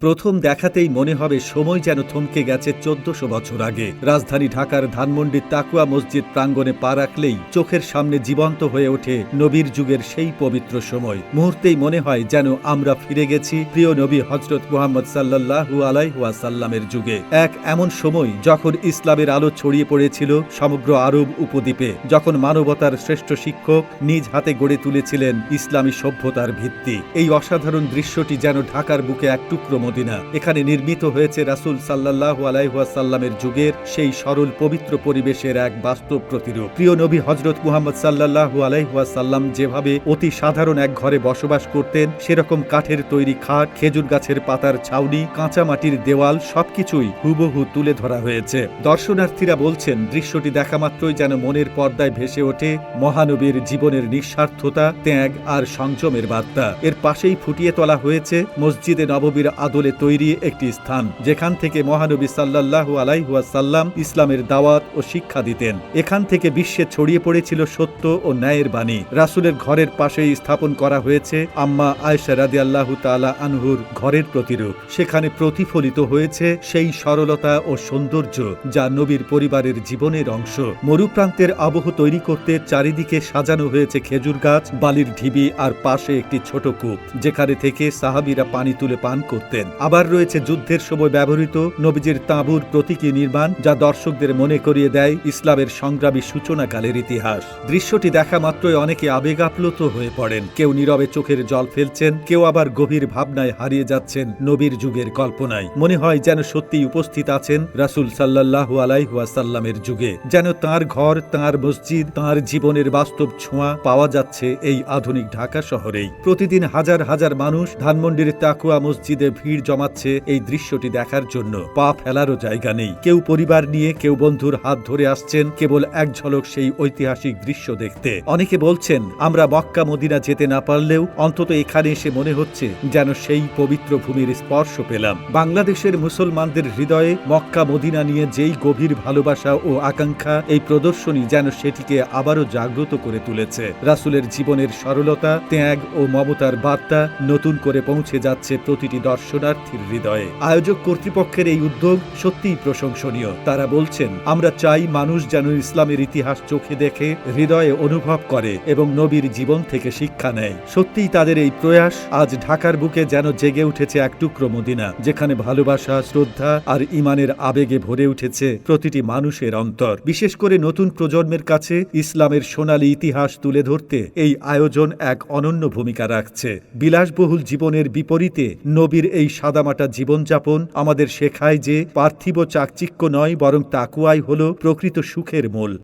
প্রথম দেখাতেই মনে হবে সময় যেন থমকে গেছে চোদ্দশো বছর আগে। রাজধানী ঢাকার ধানমন্ডির তাকুয়া মসজিদ প্রাঙ্গণে পা রাখলেই চোখের সামনে জীবন্ত হয়ে ওঠে নবীর যুগের সেই পবিত্র সময়। মুহূর্তেই মনে হয় যেন আমরা ফিরে গেছি প্রিয় নবী হজরত মুহাম্মদ সাল্লাল্লাহু আলাইহাসাল্লামের যুগে। এক এমন সময় যখন ইসলামের আলো ছড়িয়ে পড়েছিল সমগ্র আরব উপদ্বীপে, যখন মানবতার শ্রেষ্ঠ শিক্ষক নিজ হাতে গড়ে তুলেছিলেন ইসলামী সভ্যতার ভিত্তি। এই অসাধারণ দৃশ্যটি যেন ঢাকার বুকে এক টুকরো মদিনা। এখানে নির্মিত হয়েছে রাসূল সাল্লাল্লাহু আলাইহাসাল্লামের যুগের সেই সরল পবিত্র পরিবেশের এক বাস্তব প্রতিরূপ। প্রিয় নবী হজরত মুহাম্মদ সাল্লাল্লাহু আলাইহাসাল্লাম যেভাবে অতি সাধারণ এক ঘরে বসবাস করতেন, সেরকম কাঠের তৈরি খাট, খেজুর গাছের পাতার ছাউনি, কাঁচা মাটির দেওয়াল সবকিছুই হুবহু তুলে ধরা হয়েছে। দর্শনার্থীরা বলছেন, দৃশ্যটি দেখা মাত্রই যেন মনের পর্দায় ভেসে ওঠে মহানবীর জীবনের নিঃস্বার্থতা, ত্যাগ আর সংযমের বার্তা। এর পাশেই ফুটিয়ে তোলা হয়েছে মসজিদে নববীর আদলে তৈরি একটি স্থান, যেখান থেকে মহানবী সাল্লাল্লাহু আলাইহুয়াসাল্লাম ইসলামের দাওয়াত ও শিক্ষা দিতেন। এখান থেকে বিশ্বে ছড়িয়ে পড়েছিল সত্য ও ন্যায়ের বাণী। রাসূলের ঘরের পাশেই স্থাপন করা হয়েছে আম্মা আয়েশা রাদি আল্লাহ তালা আনহুর ঘরের প্রতিরূপ। সেখানে প্রতিফলিত হয়েছে সেই সরলতা ও সৌন্দর্য যা নবীর পরিবারের জীবনের অংশ। মরুপ্রান্তের আবহ তৈরি করতে চারিদিকে সাজানো হয়েছে খেজুর গাছ, বালির ঢিবি আর পাশে একটি ছোট কূপ, যেখানে থেকে সাহাবিরা পানি তুলে পান করতেন। আবার রয়েছে যুদ্ধের সময় ব্যবহৃত নবীজির তাঁবুর প্রতীকী নির্মাণ, যা দর্শকদের মনে করিয়ে দেয় ইসলামের সংগ্রামী সূচনাকালের ইতিহাস। দৃশ্যটি দেখা মাত্রই অনেকে আবেগাপ্লুত হয়ে পড়েন। কেউ নীরবে চোখের জল ফেলছেন, কেউ আবার গভীর ভাবনায় হারিয়ে যাচ্ছেন নবীর যুগের কল্পনায়। মনে হয় যেন সত্যিই উপস্থিত আছেন রাসূল সাল্লাল্লাহু আলাইহাসাল্লামের যুগে। যেন তার ঘর, তার মসজিদ, তার জীবনের বাস্তব ছোঁয়া পাওয়া যাচ্ছে এই আধুনিক ঢাকা শহরেই। প্রতিদিন হাজার হাজার মানুষ ধানমন্ডির তাকুয়া মসজিদে ভিড় জমাচ্ছে এই দৃশ্যটি দেখার জন্য। পা ফেলারও জায়গা নেই। কেউ পরিবার নিয়ে, কেউ বন্ধুর হাত ধরে আসছেন, কেবল এক ঝলক সেই ঐতিহাসিক দৃশ্য দেখতে। অনেকে বলছেন, আমরা মক্কা মদিনা যেতে না পারলেও অন্তত এখানে এসে মনে হচ্ছে যেন সেই পবিত্র ভূমির স্পর্শ পেলাম। বাংলাদেশের মুসলমানদের হৃদয়ে মক্কা মদিনা নিয়ে যেই গভীর ভালোবাসা ও আকাঙ্ক্ষা, এই প্রদর্শনী যেন সেটিকে আবারও জাগ্রত করে তুলেছে। রাসুলের জীবনের সরলতা, ত্যাগ ও মমতার বার্তা নতুন করে পৌঁছে যাচ্ছে প্রতিটি দর্শনার্থীর হৃদয়ে। আয়োজক কর্তৃপক্ষের এই উদ্যোগ সত্যিই প্রশংসনীয়। তারা বলছেন, আমরা চাই মানুষ যেন ইসলামের ইতিহাস চোখে দেখে, হৃদয়ে অনুভব করে এবং নবীর জীবন থেকে শিক্ষা নেয়। সত্যিই তাদের এই প্রয়াস আজ ঢাকার বুকে যেন জেগে উঠেছে এক টুকরো মদিনা, যেখানে ভালোবাসা, শ্রদ্ধা আর ইমানের আবেগে ভরে উঠেছে প্রতিটি মানুষের অন্তর। বিশেষ করে নতুন প্রজন্মের কাছে ইসলামের সোনালী ইতিহাস তুলে ধরতে এই আয়োজন এক অনন্য ভূমিকা রাখছে। বিলাসবহুল জীবনের বিপরীতে নবীর এই সাদামাটা জীবনযাপন আমাদের শেখায় যে পার্থিব চাকচিক্য নয় বরং তাকুয়াই হল প্রকৃত সুখের মূল।